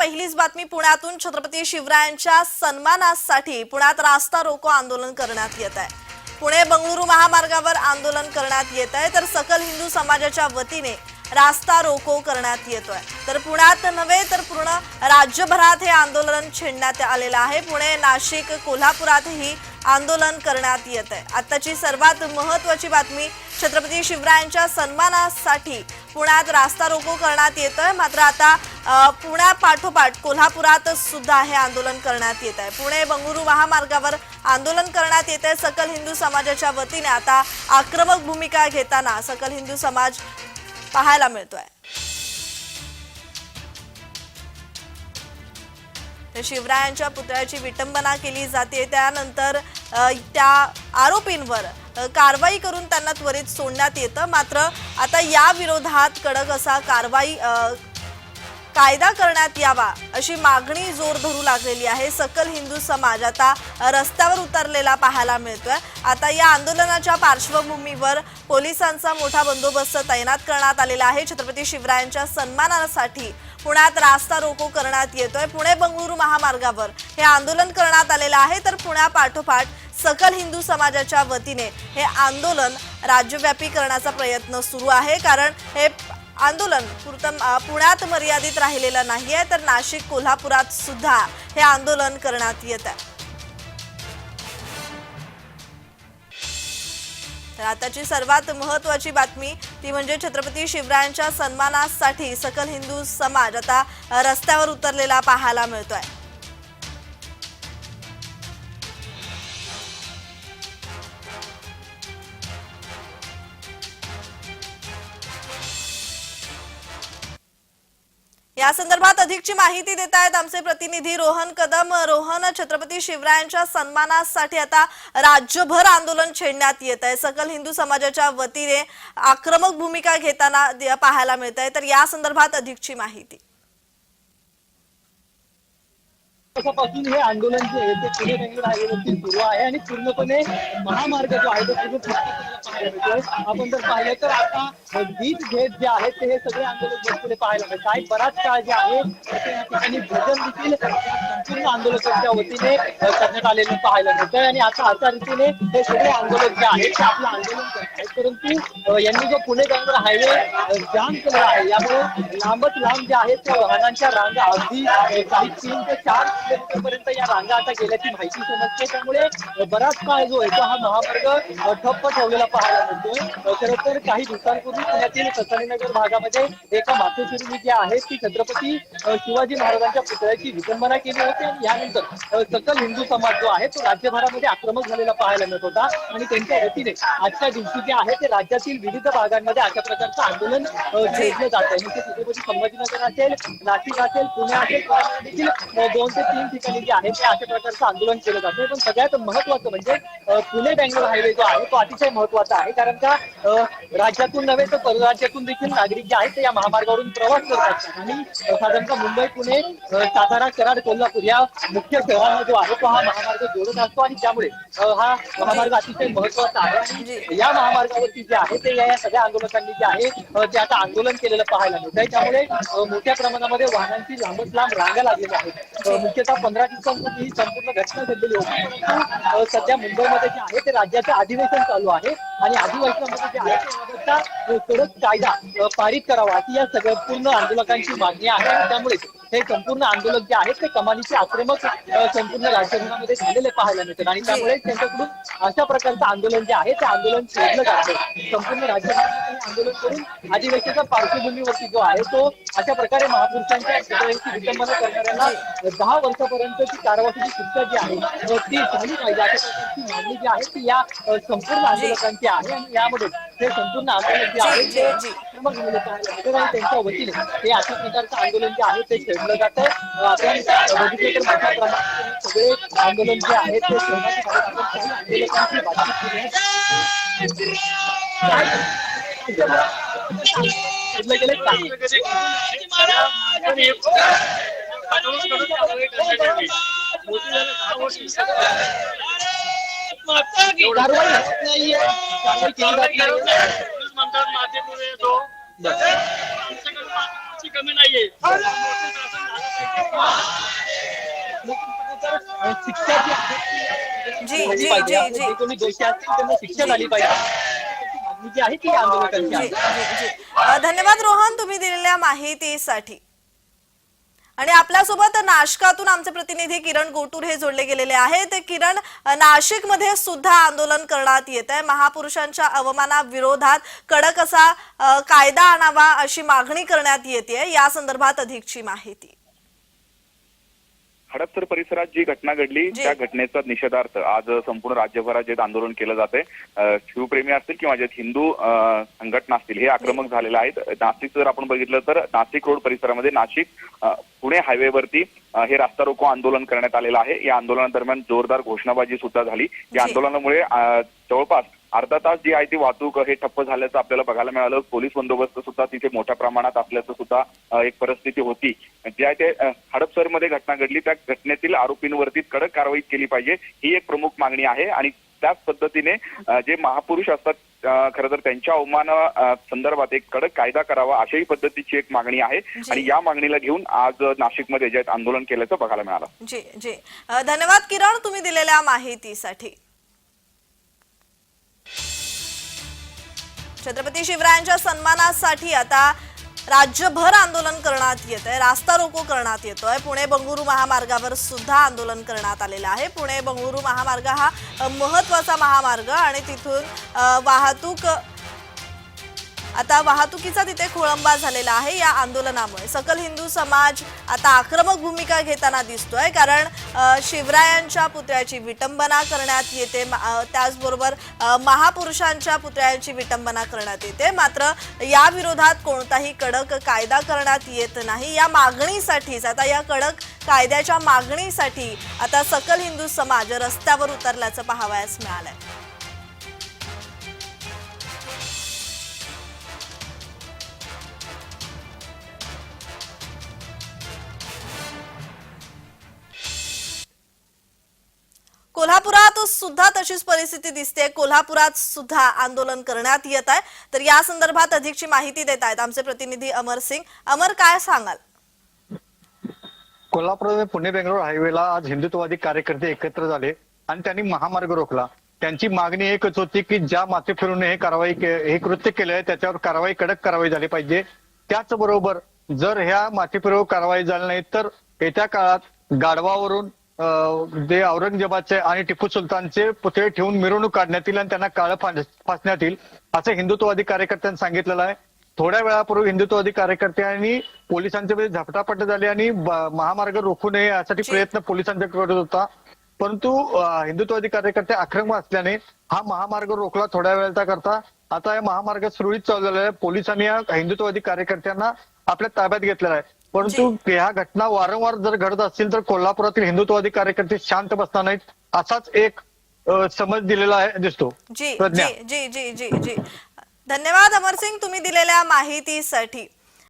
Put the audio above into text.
पहिलीच बातमी पुण्यातून. छत्रपती शिवरायांच्या सन्मानासाठी पुण्यात रास्ता रोको आंदोलन करण्यात येत आहे. पुणे बंगळुरू महामार्गावर आंदोलन करण्यात येत आहे तर सकल हिंदू समाजाच्या वतीने रास्ता रोको करण्यात येतोय. तर पुण्यात नव्हे तर पूर्ण राज्यभरात हे आंदोलन छेडण्यात आलेलं आहे. पुणे नाशिक कोल्हापुरातही आंदोलन करण्यात येत आहे आताची सर्वात महत्वाची बातमी छत्रपती शिवरायांच्या सन्मानासाठी पुण्यात रास्ता रोको करण्यात येतोय. मात्र आता पुण्यापाठोपाठ कोल्हापुरात सुद्धा हे आंदोलन करण्यात येत आहे पुणे बंगळुरू महामार्गावर आंदोलन करण्यात येत आहे सकल हिंदू समाजाच्या वतीने आता आक्रमक भूमिका घेताना सकल हिंदू समाज पाहायला मिळतोय. तर शिवरायांच्या पुतळ्याची विटंबना केली जाते. त्यानंतर त्या आरोपींवर कारवाई करून त्यांना त्वरित सोडण्यात येतं. मात्र आता या विरोधात कडक असा कारवाई कायदा करण्यात यावा अशी मागणी जोर धरू लागलेली आहे. सकल हिंदू समाज आता रस्त्यावर उतरलेला पाहायला मिळतोय. आता या आंदोलनाच्या पार्श्वभूमीवर पोलिसांचा मोठा बंदोबस्त तैनात करण्यात आलेला आहे. छत्रपती शिवरायांच्या सन्मानासाठी पुण्यात रास्ता रोको करण्यात येतोय. पुणे बंगळुरू महामार्गावर हे आंदोलन करण्यात आलेलं आहे. तर पुण्यापाठोपाठ सकल हिंदू समाजाच्या वतीने हे आंदोलन राज्यव्यापी करण्याचा प्रयत्न सुरू आहे. कारण हे आंदोलन पुरतं पुण्यात मर्यादित राहिलेलं नाही आहे तर नाशिक कोल्हापुरात सुद्धा हे आंदोलन करण्यात येत आहे. तर आताची सर्वात महत्वाची बातमी ती म्हणजे छत्रपती शिवरायांच्या सन्मानासाठी सकल हिंदू समाज आता रस्त्यावर उतरलेला पाहायला मिळतोय. या संदर्भात अधिकची माहिती देत आहेत आमचे प्रतिनिधी रोहन कदम. रोहन छत्रपती शिवरायांच्या सन्मानासाठी आता राज्यभर आंदोलन छेडण्यात येत आहे सकल हिंदू समाजाच्या वतीने आक्रमक भूमिका घेताना पाहायला मिळत आहे तर या संदर्भात अधिकची माहिती. दिवसापासून हे आंदोलन जे आहे ते पुणे बेंगलोर हायवेवरती सुरू आहे आणि पूर्णपणे महामार्ग जो आहे तो पूर्ण पाहायला मिळतोय. आपण जर पाहिलं तर आता वीज घेत जे आहे ते हे सगळे आंदोलन पुढे पाहायला मिळत काही बराच काळ जे आहे ते या ठिकाणी भजन देखील संपूर्ण आंदोलकांच्या वतीने करण्यात आलेलं पाहायला मिळतं आहे आणि आता अशा रीतीने हे सगळे आंदोलक जे आहेत ते आपलं आंदोलन करत आहेत. परंतु यांनी जो पुणे बेंगलोर हायवे जाम केला आहे यामुळे लांबच लांब जे आहेत त्या वाहनांच्या रांगा अगदी काही तीन ते चार पर्यंत या रांगा आता गेल्याची माहिती समजते. त्यामुळे बराच काळ जो आहे तो हा महामार्ग ठप्प ठेवलेला पाहायला मिळतो अ, खरं तर काही दिवसांपूर्वी पुण्यातील ससानीनगर भागामध्ये एका मातोश्री जी आहे ती छत्रपती शिवाजी महाराजांच्या पुतळ्याची विटंबना केली होती आणि यानंतर सकल हिंदू समाज जो आहे तो राज्यभरामध्ये आक्रमक झालेला पाहायला मिळत होता. आणि त्यांच्या वतीने आजच्या दिवशी जे आहे ते राज्यातील विविध भागांमध्ये अशा प्रकारचं आंदोलन छेडलं जात आहे म्हणजे छत्रपती संभाजीनगर असेल नाशिक असेल पुणे असेल देखील दोन ते तीन ठिकाणी जे आहे ते अशा प्रकारचं आंदोलन केलं जातं पण सगळ्यात महत्वाचं म्हणजे पुणे बँगलोर हायवे जो आहे तो अतिशय महत्त्वाचा आहे. कारण का राज्यातून नव्हे तर परराज्यातून देखील नागरिक जे आहेत ते या महामार्गावरून प्रवास करत असतात. आणि साधारणतः मुंबई पुणे सातारा कराड कोल्हापूर या मुख्य शहरांना जो आहे तो हा महामार्ग जोडत असतो. आणि त्यामुळे हा महामार्ग अतिशय महत्त्वाचा आहे. आणि या महामार्गावरती जे आहे ते या सगळ्या आंदोलकांनी जे आहे ते आता आंदोलन केलेलं पाहायला मिळत आहे त्यामुळे मोठ्या प्रमाणामध्ये वाहनांची लांबच लांब रांगा लागलेल्या आहेत. मुख्य मुख्यतः पंधरा दिवसांपूर्वी ही संपूर्ण घटना घडलेली होती. सध्या मुंबईमध्ये जे आहे ते राज्याचं अधिवेशन चालू आहे आणि अधिवेशनामध्ये जे आहे कडक कायदा पारित करावा ही या सगळ्या पूर्ण आंदोलकांची मागणी आहे. त्यामुळे हे संपूर्ण आंदोलक जे आहेत ते कमालीचे आक्रमक संपूर्ण राजकारणामध्ये झालेले पाहायला मिळतात आणि त्यामुळे त्यांच्याकडून अशा प्रकारचं आंदोलन जे आहे ते आंदोलन छेडलं जातं संपूर्ण राज्यभरामध्ये आंदोलन करून अधिवेशनाच्या पार्श्वभूमीवरती जो आहे तो अशा प्रकारे महापुरुषांच्या विटंबना करणाऱ्यांना दहा वर्षापर्यंतची कारवाईची शिक्षा जी आहे ती झाली पाहिजे. अशा प्रकारची मागणी जी आहे ती या संपूर्ण आंदोलकांची आहे. आणि यामध्ये हे संपूर्ण आंदोलन जे आहे ते त्यांच्या वतीने हे अशा प्रकारचं आंदोलन जे आहे ते खेळलं जातं आपण बघितलं तर मोठ्या प्रमाणात सगळे आंदोलन जे आहे ते सहभागी बातचीत केली आहे. कारवाई होत नाहीये कारवाई केली जात म्हणतात मातेपुढे येतो. आमच्याकडे कमी नाहीये. जी जी, जी. जी, आणि जी. जे कोणी दोषी असतील त्यांना शिक्षा झाली पाहिजे. ती मागणी जी. आहे ती आंदोलकांची जी आहे जी जी. अ, धन्यवाद रोहन तुम्ही दिलेल्या माहितीसाठी. आणि आपल्यासोबत नाशकातून आमचे प्रतिनिधी किरण गोटूर हे जोडले गेलेले आहेत. किरण नाशिकमध्ये सुद्धा आंदोलन करण्यात येत आहे. महापुरुषांच्या अवमानाविरोधात कडक असा कायदा आणावा अशी मागणी करण्यात येते. या संदर्भात अधिकची माहिती. हडपसर परिसरात जी घटना घडली. त्या घटनेचा निषेधार्थ. आज संपूर्ण राज्यभरात जे आंदोलन केलं जाते शिवप्रेमी असतील किंवा जे हिंदू संघटना असतील हे आक्रमक झालेले आहेत. नाशिक जर आपण बघितलं तर नाशिक रोड परिसरामध्ये नाशिक पुणे हायवेवरती हे रास्ता रोको आंदोलन करण्यात आलेलं आहे. या आंदोलनादरम्यान जोरदार घोषणाबाजी सुद्धा झाली. या आंदोलनामुळे जवळपास अर्धा तास जी आहे ती वाहतूक हे ठप्प झाल्याचं आपल्याला बघायला मिळालं. पोलीस बंदोबस्त सुद्धा तिथे मोठ्या प्रमाणात असल्याचं सुद्धा एक परिस्थिती होती. जी आहे ते हडपसरमध्ये घटना घडली. त्या घटनेतील आरोपींवरती कडक कारवाई केली पाहिजे. ही एक प्रमुख मागणी आहे आणि त्याच पद्धतीने जे महापुरुष असतात खरं तर त्यांच्या अवमान संदर्भात एक कडक कायदा करावा अशाही पद्धतीची एक मागणी आहे. आणि या मागणीला घेऊन आज नाशिकमध्ये जे आंदोलन केल्याचं बघायला मिळालं. जी जी. धन्यवाद किरण तुम्ही दिलेल्या माहितीसाठी. छत्रपती शिवरायांच्या सन्मानासाठी आता राज्यभर आंदोलन करण्यात येत आहे रास्ता रोको करण्यात येतोय. पुणे बंगळुरू महामार्गावर सुद्धा आंदोलन करण्यात आलेलं आहे. पुणे बंगळुरू महामार्ग हा महत्त्वाचा महामार्ग आणि तिथून वाहतूक आता वाहतुकीचा तिथे खोळंबा झालेला आहे या आंदोलनामुळे. सकल हिंदू समाज आता आक्रमक भूमिका घेताना दिसतोय कारण शिवरायांच्या पुतळ्याची विटंबना करण्यात येते त्याचबरोबर महापुरुषांच्या पुतळ्यांची विटंबना करण्यात येते. मात्र या विरोधात कोणताही कडक कायदा करण्यात येत नाही. या मागणीसाठीच आता या कडक कायद्याच्या मागणीसाठी आता सकल हिंदू समाज रस्त्यावर उतरल्याचं पाहावयास मिळालंय. कोल्हापुरात सुद्धा तशीच परिस्थिती दिसते कोल्हापुरात सुद्धा आंदोलन करण्यात येत आहे. तर या संदर्भात अधिकची माहिती देत आहेत आमचे प्रतिनिधी अमर सिंग. अमर काय सांगाल? कोल्हापूर पुणे बेंगलोर हायवेला आज हिंदुत्ववादी कार्यकर्ते एकत्र झाले आणि त्यांनी महामार्ग रोखला. त्यांची मागणी एकच होती की ज्या माथे फिरून हे कारवाई हे कृत्य केलं आहे त्याच्यावर कारवाई कडक कारवाई झाली पाहिजे. त्याचबरोबर जर ह्या माथेफिरव कारवाई झाली नाही तर येत्या काळात गाढवावरून जे औरंगजेबाचे आणि टिपू सुलतानचे पुतळे ठेवून मिरवणूक काढण्यात येईल आणि त्यांना काळं फास- फासण्यात येईल असं हिंदुत्ववादी कार्यकर्त्यांनी सांगितलेलं आहे. थोड्या वेळापूर्वी हिंदुत्ववादी कार्यकर्त्यांनी पोलिसांच्या मध्ये झपटापट झाली आणि ब- महामार्ग रोखू नये यासाठी. प्रयत्न पोलिसांच्या करत होता. परंतु हिंदुत्ववादी कार्यकर्ते आक्रमक असल्याने हा महामार्ग रोखला थोड्या वेळाचा करता. आता या महामार्ग सुरळीत चालू झालेला आहे. पोलिसांनी या हिंदुत्ववादी कार्यकर्त्यांना आपल्या ताब्यात घेतलेला आहे. परंतु ह्या घटना वारंवार जर घडत असतील तर कोल्हापुरातील हिंदुत्ववादी कार्यकर्ते शांत बसणार नाहीत असाच एक समज दिलेला आहे दिसतो. जी. जी जी जी जी धन्यवाद अमर सिंग तुम्ही दिलेल्या माहितीसाठी.